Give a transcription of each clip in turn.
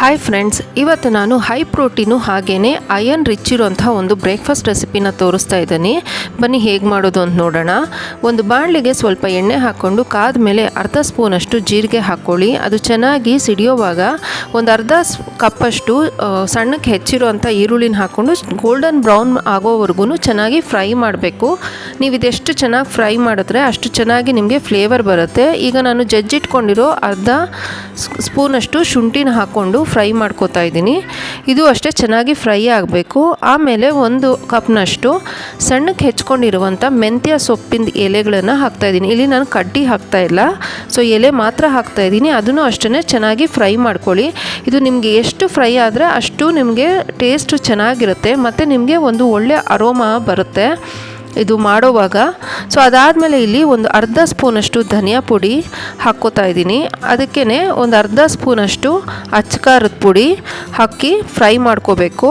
Hi friends ಇವತ್ತು ನಾನು high protein ಹಾಗೇ ಅಯನ್ ರಿಚ್ ಇರುವಂಥ ಒಂದು ಬ್ರೇಕ್ಫಾಸ್ಟ್ ರೆಸಿಪಿನ ತೋರಿಸ್ತಾ ಇದ್ದೀನಿ. ಬನ್ನಿ ಹೇಗೆ ಮಾಡೋದು ಅಂತ ನೋಡೋಣ. ಒಂದು ಬಾಣಲಿಗೆ ಸ್ವಲ್ಪ ಎಣ್ಣೆ ಹಾಕ್ಕೊಂಡು ಕಾದ ಮೇಲೆ ಅರ್ಧ ಸ್ಪೂನಷ್ಟು ಜೀರಿಗೆ ಹಾಕ್ಕೊಳ್ಳಿ. ಅದು ಚೆನ್ನಾಗಿ ಸಿಡಿಯೋವಾಗ ಒಂದು ಅರ್ಧ ಕಪ್ಪಷ್ಟು ಸಣ್ಣಕ್ಕೆ ಹೆಚ್ಚಿರುವಂಥ ಈರುಳ್ಳಿನ ಹಾಕ್ಕೊಂಡು ಗೋಲ್ಡನ್ ಬ್ರೌನ್ ಆಗೋವರೆಗೂ ಚೆನ್ನಾಗಿ ಫ್ರೈ ಮಾಡಬೇಕು. ನೀವು ಇದೆಷ್ಟು ಚೆನ್ನಾಗಿ ಫ್ರೈ ಮಾಡಿದ್ರೆ ಅಷ್ಟು ಚೆನ್ನಾಗಿ ನಿಮಗೆ ಫ್ಲೇವರ್ ಬರುತ್ತೆ. ಈಗ ನಾನು ಜಜ್ಜಿಟ್ಕೊಂಡಿರೋ ಅರ್ಧ ಸ್ಪೂನಷ್ಟು ಶುಂಠಿನ ಹಾಕ್ಕೊಂಡು ಫ್ರೈ ಮಾಡ್ಕೋತಾ ಇದ್ದೀನಿ. ಇದು ಅಷ್ಟೇ ಚೆನ್ನಾಗಿ ಫ್ರೈ ಆಗಬೇಕು. ಆಮೇಲೆ ಒಂದು ಕಪ್ನಷ್ಟು ಸಣ್ಣಕ್ಕೆ ಹೆಚ್ಕೊಂಡಿರುವಂಥ ಮೆಂತ್ಯ ಸೊಪ್ಪಿನ ಎಲೆಗಳನ್ನು ಹಾಕ್ತಾ ಇದ್ದೀನಿ. ಇಲ್ಲಿ ನಾನು ಕಡ್ಡಿ ಹಾಕ್ತಾ ಇಲ್ಲ. ಸೊ, ಎಲೆ ಮಾತ್ರ ಹಾಕ್ತಾ ಇದ್ದೀನಿ. ಅದನ್ನು ಅಷ್ಟೇ ಚೆನ್ನಾಗಿ ಫ್ರೈ ಮಾಡ್ಕೊಳ್ಳಿ. ಇದು ನಿಮಗೆ ಎಷ್ಟು ಫ್ರೈ ಆದರೆ ಅಷ್ಟು ನಿಮಗೆ ಟೇಸ್ಟ್ ಚೆನ್ನಾಗಿರುತ್ತೆ. ಮತ್ತು ನಿಮಗೆ ಒಂದು ಒಳ್ಳೆಯ ಅರೋಮಾ ಬರುತ್ತೆ. ಇದು ಮಾಡೋವಾಗ. ಸೊ ಅದಾದಮೇಲೆ ಇಲ್ಲಿ ಒಂದು ಅರ್ಧ ಸ್ಪೂನಷ್ಟು ಧನಿಯಾ ಪುಡಿ ಹಾಕ್ಕೋತಾ ಇದ್ದೀನಿ. ಅದಕ್ಕೇ ಒಂದು ಅರ್ಧ ಸ್ಪೂನಷ್ಟು ಅಚ್ಚಕಾರದ ಪುಡಿ ಹಾಕಿ ಫ್ರೈ ಮಾಡ್ಕೋಬೇಕು.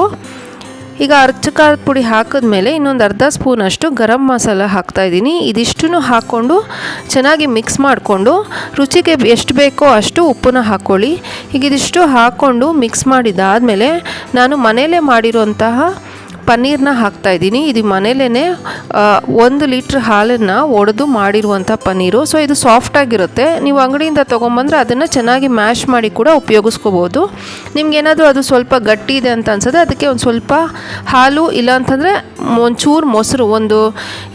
ಈಗ ಅರ್ಚಕಾರದ ಪುಡಿ ಹಾಕಿದ್ಮೇಲೆ ಇನ್ನೊಂದು ಅರ್ಧ ಸ್ಪೂನಷ್ಟು ಗರಂ ಮಸಾಲ ಹಾಕ್ತಾ ಇದ್ದೀನಿ. ಇದಿಷ್ಟನ್ನು ಹಾಕ್ಕೊಂಡು ಚೆನ್ನಾಗಿ ಮಿಕ್ಸ್ ಮಾಡಿಕೊಂಡು ರುಚಿಗೆ ಎಷ್ಟು ಬೇಕೋ ಅಷ್ಟು ಉಪ್ಪನ್ನ ಹಾಕ್ಕೊಳ್ಳಿ. ಈಗ ಇದಿಷ್ಟು ಹಾಕ್ಕೊಂಡು ಮಿಕ್ಸ್ ಮಾಡಿದ್ದಾದಮೇಲೆ ನಾನು ಮನೆಯಲ್ಲೇ ಮಾಡಿರೋಂತಹ ಪನ್ನೀರ್ನ ಹಾಕ್ತಾ ಇದ್ದೀನಿ. ಇದು ಮನೇಲೇ ಒಂದು ಲೀಟ್ರ್ ಹಾಲನ್ನು ಒಡೆದು ಮಾಡಿರುವಂಥ ಪನ್ನೀರು. ಸೊ ಇದು ಸಾಫ್ಟಾಗಿರುತ್ತೆ ನೀವು ಅಂಗಡಿಯಿಂದ ತೊಗೊಂಬಂದ್ರೆ ಅದನ್ನು ಚೆನ್ನಾಗಿ ಮ್ಯಾಶ್ ಮಾಡಿ ಕೂಡ ಉಪಯೋಗಿಸ್ಕೋಬೋದು. ನಿಮ್ಗೇನಾದರೂ ಅದು ಸ್ವಲ್ಪ ಗಟ್ಟಿ ಇದೆ ಅಂತ ಅನ್ಸುತ್ತೆ ಅದಕ್ಕೆ ಒಂದು ಸ್ವಲ್ಪ ಹಾಲು ಇಲ್ಲ ಅಂತಂದರೆ ಒಂಚೂರು ಮೊಸರು, ಒಂದು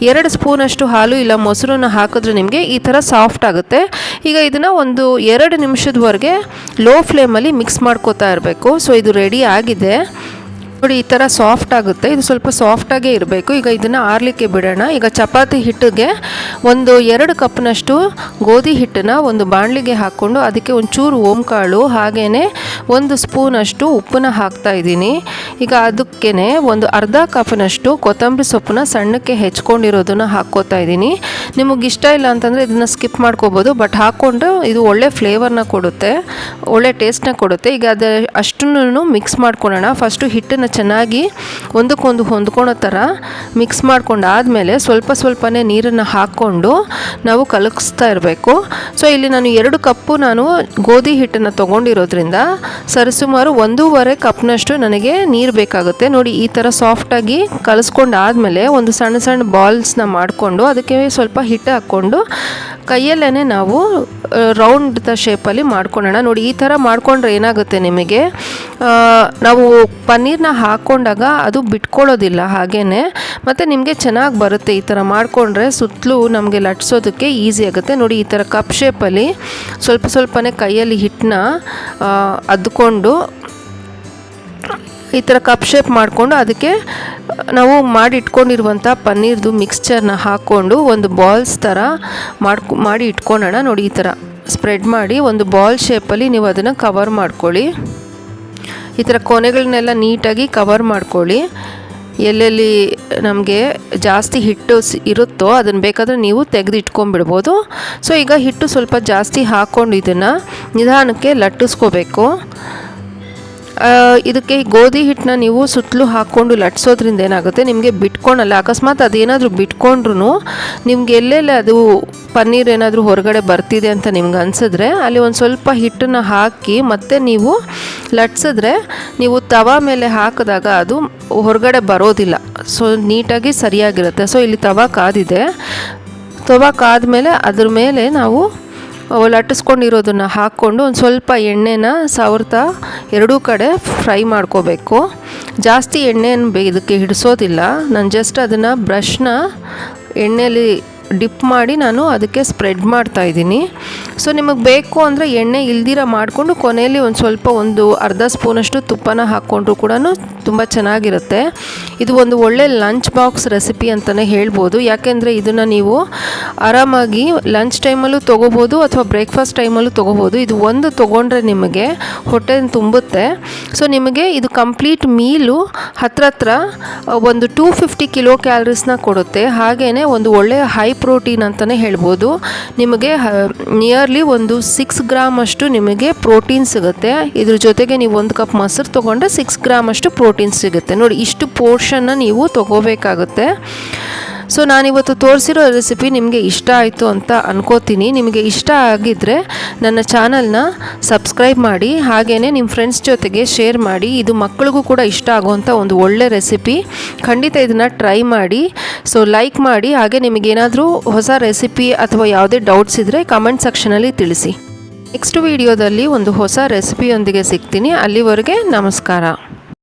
ಎರಡು ಸ್ಪೂನಷ್ಟು ಹಾಲು ಇಲ್ಲ ಮೊಸರನ್ನು ಹಾಕಿದ್ರೆ ನಿಮಗೆ ಈ ಥರ ಸಾಫ್ಟ್ ಆಗುತ್ತೆ. ಈಗ ಇದನ್ನು ಒಂದು ಎರಡು ನಿಮಿಷದವರೆಗೆ ಲೋ ಫ್ಲೇಮಲ್ಲಿ ಮಿಕ್ಸ್ ಮಾಡ್ಕೋತಾ ಇರಬೇಕು. ಸೊ ಇದು ರೆಡಿ ಆಗಿದೆ. ನೋಡಿ, ಈ ಥರ ಸಾಫ್ಟ್ ಆಗುತ್ತೆ. ಇದು ಸ್ವಲ್ಪ ಸಾಫ್ಟಾಗೇ ಇರಬೇಕು. ಈಗ ಇದನ್ನು ಆರಲಿಕ್ಕೆ ಬಿಡೋಣ. ಈಗ ಚಪಾತಿ ಹಿಟ್ಟಿಗೆ ಒಂದು ಎರಡು ಕಪ್ನಷ್ಟು ಗೋಧಿ ಹಿಟ್ಟನ್ನು ಒಂದು ಬಾಣಲಿಗೆ ಹಾಕ್ಕೊಂಡು ಅದಕ್ಕೆ ಒಂಚೂರು ಓಂಕಾಳು ಹಾಗೆಯೇ ಒಂದು ಸ್ಪೂನಷ್ಟು ಉಪ್ಪನ್ನ ಹಾಕ್ತಾ ಇದ್ದೀನಿ. ಈಗ ಅದಕ್ಕೇ ಒಂದು ಅರ್ಧ ಕಪ್ನಷ್ಟು ಕೊತ್ತಂಬರಿ ಸೊಪ್ಪನ್ನ ಸಣ್ಣಕ್ಕೆ ಹೆಚ್ಕೊಂಡಿರೋದನ್ನು ಹಾಕ್ಕೋತಾ ಇದ್ದೀನಿ. ನಿಮಗೆ ಇಷ್ಟ ಇಲ್ಲ ಅಂತಂದರೆ ಇದನ್ನು ಸ್ಕಿಪ್ ಮಾಡ್ಕೋಬೋದು, ಬಟ್ ಹಾಕ್ಕೊಂಡು ಇದು ಒಳ್ಳೆ ಫ್ಲೇವರ್ನ ಕೊಡುತ್ತೆ, ಒಳ್ಳೆ ಟೇಸ್ಟ್ನ ಕೊಡುತ್ತೆ. ಈಗ ಅದು ಅಷ್ಟನ್ನು ಮಿಕ್ಸ್ ಮಾಡ್ಕೊಳ್ಳೋಣ ಫಸ್ಟು ಹಿಟ್ಟನ್ನು ಚೆನ್ನಾಗಿ ಒಂದಕ್ಕೊಂದು ಹೊಂದ್ಕೊಳೋ ಥರ ಮಿಕ್ಸ್ ಮಾಡ್ಕೊಂಡು ಆದಮೇಲೆ ಸ್ವಲ್ಪ ಸ್ವಲ್ಪನೇ ನೀರನ್ನು ಹಾಕ್ಕೊಂಡು ನಾವು ಕಲಗಿಸ್ತಾ ಇರಬೇಕು. ಸೊ, ಇಲ್ಲಿ ನಾನು ಎರಡು ಕಪ್ಪು ನಾನು ಗೋಧಿ ಹಿಟ್ಟನ್ನು ತೊಗೊಂಡಿರೋದ್ರಿಂದ ಸರಿಸುಮಾರು ಒಂದೂವರೆ ಕಪ್ನಷ್ಟು ನನಗೆ ನೀರು ಬೇಕಾಗುತ್ತೆ. ನೋಡಿ, ಈ ಥರ ಸಾಫ್ಟಾಗಿ ಕಲಿಸ್ಕೊಂಡು ಆದಮೇಲೆ ಒಂದು ಸಣ್ಣ ಸಣ್ಣ ಬಾಲ್ಸ್ನ ಮಾಡಿಕೊಂಡು ಅದಕ್ಕೆ ಸ್ವಲ್ಪ ಹಿಟ್ಟು ಹಾಕ್ಕೊಂಡು ಕೈಯಲ್ಲೇ ನಾವು ರೌಂಡ್ ಶೇಪಲ್ಲಿ ಮಾಡ್ಕೊಳ್ಳೋಣ. ನೋಡಿ, ಈ ಥರ ಮಾಡಿಕೊಂಡ್ರೆ ಏನಾಗುತ್ತೆ ನಿಮಗೆ? ನಾವು ಪನ್ನೀರ್ನ ಹಾಕ್ಕೊಂಡಾಗ ಅದು ಬಿಟ್ಕೊಳ್ಳೋದಿಲ್ಲ ಹಾಗೇ ಮತ್ತು ನಿಮಗೆ ಚೆನ್ನಾಗಿ ಬರುತ್ತೆ ಈ ಥರ ಮಾಡಿಕೊಂಡ್ರೆ ಸುತ್ತಲೂ ನಮಗೆ ಲಟ್ಸೋದಕ್ಕೆ ಈಸಿ ಆಗುತ್ತೆ. ನೋಡಿ, ಈ ಥರ ಕಪ್ ಶೇಪಲ್ಲಿ ಸ್ವಲ್ಪ ಸ್ವಲ್ಪನೇ ಕೈಯಲ್ಲಿ ಹಿಟ್ಟನ್ನ ಅದ್ಕೊಂಡು ಈ ಥರ ಕಪ್ ಶೇಪ್ ಮಾಡಿಕೊಂಡು ಅದಕ್ಕೆ ನಾವು ಮಾಡಿ ಇಟ್ಕೊಂಡಿರುವಂಥ ಪನ್ನೀರ್ದು ಮಿಕ್ಸ್ಚರ್ನ ಹಾಕ್ಕೊಂಡು ಒಂದು ಬಾಲ್ಸ್ ಥರ ಮಾಡ್ಕೊ, ಮಾಡಿ ಇಟ್ಕೊಳ್ಳೋಣ. ನೋಡಿ, ಈ ಥರ ಸ್ಪ್ರೆಡ್ ಮಾಡಿ ಒಂದು ಬಾಲ್ ಶೇಪಲ್ಲಿ ನೀವು ಅದನ್ನು ಕವರ್ ಮಾಡ್ಕೊಳ್ಳಿ. ಈ ಥರ ಕೊನೆಗಳನ್ನೆಲ್ಲ ನೀಟಾಗಿ ಕವರ್ ಮಾಡ್ಕೊಳ್ಳಿ. ಎಲ್ಲೆಲ್ಲಿ ನಮಗೆ ಜಾಸ್ತಿ ಹಿಟ್ಟು ಇರುತ್ತೋ ಅದನ್ನು ಬೇಕಾದರೆ ನೀವು ತೆಗೆದು ಇಟ್ಕೊಂಡ್ಬಿಡ್ಬೋದು ಸೊ ಈಗ ಹಿಟ್ಟು ಸ್ವಲ್ಪ ಜಾಸ್ತಿ ಹಾಕ್ಕೊಂಡು ಇದನ್ನು ನಿಧಾನಕ್ಕೆ ಲಟ್ಟಿಸ್ಕೋಬೇಕು. ಇದಕ್ಕೆ ಗೋಧಿ ಹಿಟ್ಟನ್ನ ನೀವು ಸುತ್ತಲೂ ಹಾಕ್ಕೊಂಡು ಲಟ್ಸೋದ್ರಿಂದ ಏನಾಗುತ್ತೆ? ನಿಮಗೆ ಬಿಟ್ಕೊಳಲ್ಲ. ಅಕಸ್ಮಾತ್ ಅದೇನಾದರೂ ಬಿಟ್ಕೊಂಡ್ರೂ ನಿಮ್ಗೆ ಎಲ್ಲೆಲ್ಲಿ ಅದು ಪನ್ನೀರ್ ಏನಾದರೂ ಹೊರಗಡೆ ಬರ್ತಿದೆ ಅಂತ ನಿಮ್ಗೆ ಅನಿಸಿದ್ರೆ ಅಲ್ಲಿ ಒಂದು ಸ್ವಲ್ಪ ಹಿಟ್ಟನ್ನು ಹಾಕಿ ಮತ್ತೆ ನೀವು ಲಟ್ಸಿದ್ರೆ ನೀವು ತವಾ ಮೇಲೆ ಹಾಕಿದಾಗ ಅದು ಹೊರಗಡೆ ಬರೋದಿಲ್ಲ. ಸೊ ನೀಟಾಗಿ ಸರಿಯಾಗಿರುತ್ತೆ. ಸೊ ಇಲ್ಲಿ ತವಾ ಕಾದಿದೆ. ತವಾ ಕಾದ್ಮೇಲೆ ಅದ್ರ ಮೇಲೆ ನಾವು ಲಟ್ಟಿಸ್ಕೊಂಡಿರೋದನ್ನು ಹಾಕ್ಕೊಂಡು ಒಂದು ಸ್ವಲ್ಪ ಎಣ್ಣೆನ ಸವರ್ತಾ ಎರಡೂ ಕಡೆ ಫ್ರೈ ಮಾಡ್ಕೋಬೇಕು. ಜಾಸ್ತಿ ಎಣ್ಣೆಯನ್ನು ಇದಕ್ಕೆ ಹಿಡಿಸೋದಿಲ್ಲ. ನಾನು ಜಸ್ಟ್ ಅದನ್ನು ಬ್ರಷ್ನ ಎಣ್ಣೆಯಲ್ಲಿ ಡಿಪ್ ಮಾಡಿ ನಾನು ಅದಕ್ಕೆ ಸ್ಪ್ರೆಡ್ ಮಾಡ್ತಾ ಇದ್ದೀನಿ. ಸೊ ನಿಮಗೆ ಬೇಕು ಅಂದರೆ ಎಣ್ಣೆ ಇಲ್ದಿರ ಮಾಡಿಕೊಂಡು ಕೊನೆಯಲ್ಲಿ ಒಂದು ಸ್ವಲ್ಪ ಒಂದು ಅರ್ಧ ಸ್ಪೂನಷ್ಟು ತುಪ್ಪನ ಹಾಕ್ಕೊಂಡ್ರು ಕೂಡ ತುಂಬ ಚೆನ್ನಾಗಿರುತ್ತೆ. ಇದು ಒಂದು ಒಳ್ಳೆ ಲಂಚ್ ಬಾಕ್ಸ್ ರೆಸಿಪಿ ಅಂತಲೇ ಹೇಳ್ಬೋದು. ಯಾಕೆಂದರೆ ಇದನ್ನು ನೀವು ಆರಾಮಾಗಿ ಲಂಚ್ ಟೈಮಲ್ಲೂ ತೊಗೋಬೋದು ಅಥವಾ ಬ್ರೇಕ್ಫಾಸ್ಟ್ ಟೈಮಲ್ಲೂ ತೊಗೋಬೋದು. ಇದು ಒಂದು ತೊಗೊಂಡ್ರೆ ನಿಮಗೆ ಹೊಟ್ಟೆ ತುಂಬುತ್ತೆ. ಸೊ ನಿಮಗೆ ಇದು ಕಂಪ್ಲೀಟ್ ಮೀಲು ಹತ್ರ ಹತ್ರ ಒಂದು ಟೂ ಫಿಫ್ಟಿ ಕಿಲೋ ಕ್ಯಾಲರೀಸ್ನ ಕೊಡುತ್ತೆ. ಹಾಗೆಯೇ ಒಂದು ಒಳ್ಳೆಯ ಹೈ ಪ್ರೋಟೀನ್ ಅಂತಲೇ ಹೇಳ್ಬೋದು. ನಿಮಗೆ ನಿಯರ್ಲಿ ಒಂದು ಸಿಕ್ಸ್ ಗ್ರಾಮ್ ಅಷ್ಟು ನಿಮಗೆ ಪ್ರೋಟೀನ್ ಸಿಗುತ್ತೆ. ಇದ್ರ ಜೊತೆಗೆ ನೀವು ಒಂದು ಕಪ್ ಮೊಸರು ತೊಗೊಂಡ್ರೆ ಸಿಕ್ಸ್ ಗ್ರಾಮ್ ಅಷ್ಟು ಪ್ರೋಟೀನ್ ಸಿಗುತ್ತೆ. ನೋಡಿ, ಇಷ್ಟು ಪೋರ್ಷನ್ನ ನೀವು ತೊಗೋಬೇಕಾಗುತ್ತೆ. ಸೊ ನಾನಿವತ್ತು ತೋರಿಸಿರೋ ರೆಸಿಪಿ ನಿಮಗೆ ಇಷ್ಟ ಆಯಿತು ಅಂತ ಅನ್ಕೋತೀನಿ. ನಿಮಗೆ ಇಷ್ಟ ಆಗಿದ್ದರೆ ನನ್ನ ಚಾನಲ್ನ ಸಬ್ಸ್ಕ್ರೈಬ್ ಮಾಡಿ ಹಾಗೆಯೇ ನಿಮ್ಮ ಫ್ರೆಂಡ್ಸ್ ಜೊತೆಗೆ ಶೇರ್ ಮಾಡಿ, ಇದು ಮಕ್ಕಳಿಗೂ ಕೂಡ ಇಷ್ಟ ಆಗುವಂಥ ಒಂದು ಒಳ್ಳೆ ರೆಸಿಪಿ ಖಂಡಿತ ಇದನ್ನು ಟ್ರೈ ಮಾಡಿ. ಸೊ ಲೈಕ್ ಮಾಡಿ, ಹಾಗೆ ನಿಮಗೇನಾದರೂ ಹೊಸ ರೆಸಿಪಿ ಅಥವಾ ಯಾವುದೇ ಡೌಟ್ಸ್ ಇದ್ದರೆ ಕಮೆಂಟ್ ಸೆಕ್ಷನಲ್ಲಿ ತಿಳಿಸಿ. ನೆಕ್ಸ್ಟ್ ವಿಡಿಯೋದಲ್ಲಿ ಒಂದು ಹೊಸ ರೆಸಿಪಿಯೊಂದಿಗೆ ಸಿಗ್ತೀನಿ. ಅಲ್ಲಿವರೆಗೆ ನಮಸ್ಕಾರ.